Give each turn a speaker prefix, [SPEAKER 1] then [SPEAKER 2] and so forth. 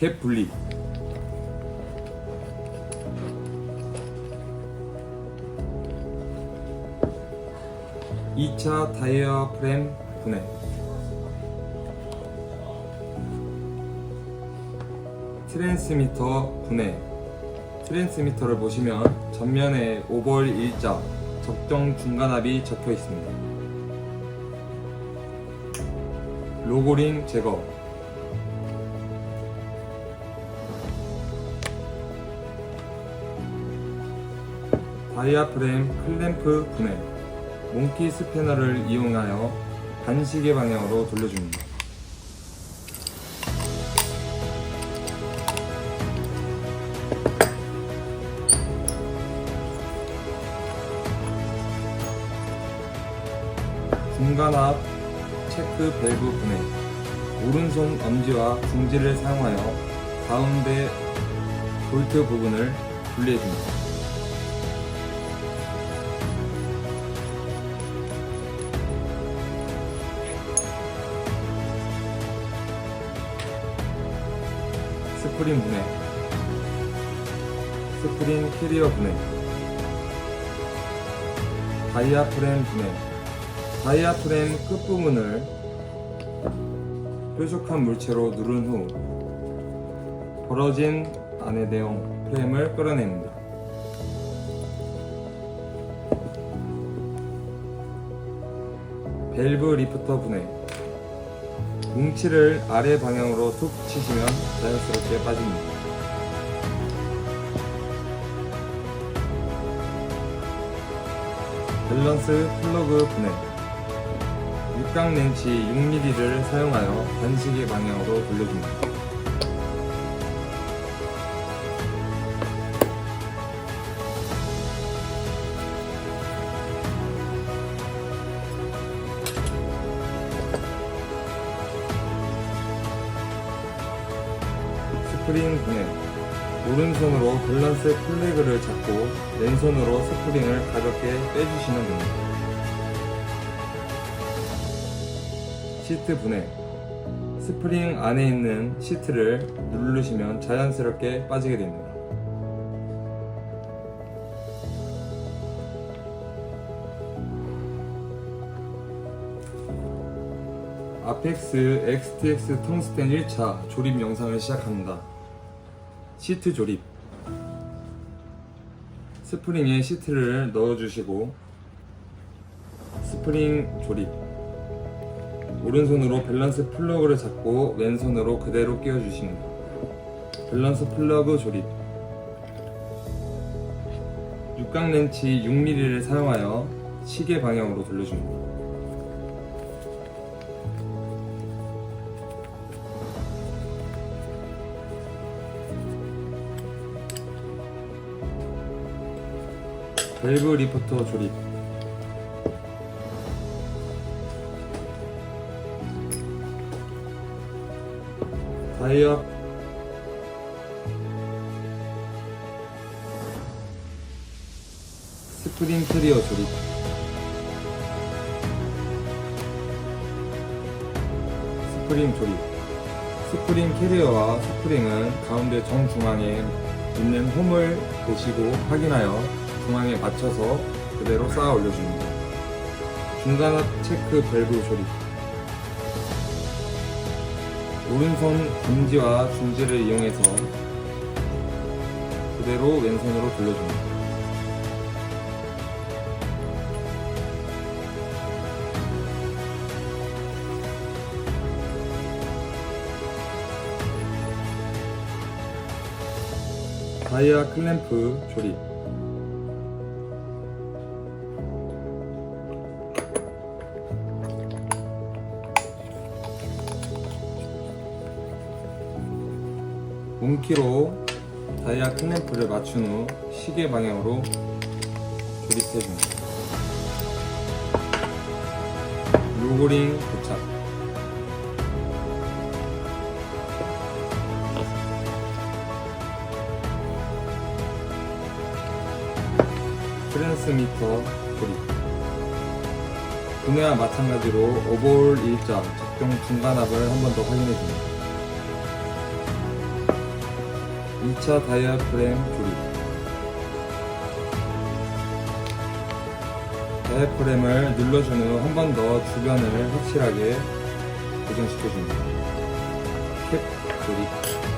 [SPEAKER 1] 갭 분리. 2차 타이어 프레임 분해. 트랜스미터 분해. 트랜스미터를 보시면 전면에 5볼 일자 적정 중간압이 적혀 있습니다. 로고링 제거 다이아프레임 클램프 분해 몽키 스패너를 이용하여 반시계 방향으로 돌려줍니다. 중간압 체크 밸브 분해 오른손 엄지와 중지를 사용하여 가운데 볼트 부분을 분리해줍니다. 스프링 분해. 스프링 캐리어 분해. 다이아프렘 분해. 다이아프렘 끝부분을 뾰족한 물체로 누른 후 벌어진 안에 내용 프레임을 끌어냅니다. 밸브 리프터 분해 뭉치를 아래 방향으로 툭 치시면 자연스럽게 빠집니다. 밸런스 플러그 분해 육각 렌치 6mm를 사용하여 반시계 방향으로 돌려줍니다. 스프링 분해 오른손으로 밸런스 플래그를 잡고 왼손으로 스프링을 가볍게 빼주시면 됩니다. 시트 분해 스프링 안에 있는 시트를 누르시면 자연스럽게 빠지게 됩니다. 아펙스 XTX 텅스텐 1차 조립 영상을 시작합니다. 시트 조립 스프링에 시트를 넣어주시고 스프링 조립 오른손으로 밸런스 플러그를 잡고 왼손으로 그대로 끼워주십니다. 밸런스 플러그 조립 육각 렌치 6mm를 사용하여 시계 방향으로 돌려줍니다. 밸브 리프터 조립. 다이어. 스프링 캐리어 조립. 스프링 조립. 스프링 캐리어와 스프링은 가운데 정중앙에 있는 홈을 보시고 확인하여 중앙에 맞춰서 그대로 쌓아 올려줍니다. 중간압 체크 밸브 조립 오른손 검지와 중지를 이용해서 그대로 왼손으로 돌려줍니다. 다이아 클램프 조립 몽키로 다이아 클램프를 맞춘 후 시계 방향으로 조립해줍니다. 로고링 도착 트랜스미터 조립 분해와 마찬가지로 오볼 일자 적정 중간압을 한 번 더 확인해 줍니다. 2차 다이아프램 조립. 다이아프램을 눌러준 후 한 번 더 주변을 확실하게 고정시켜줍니다. 캡 조립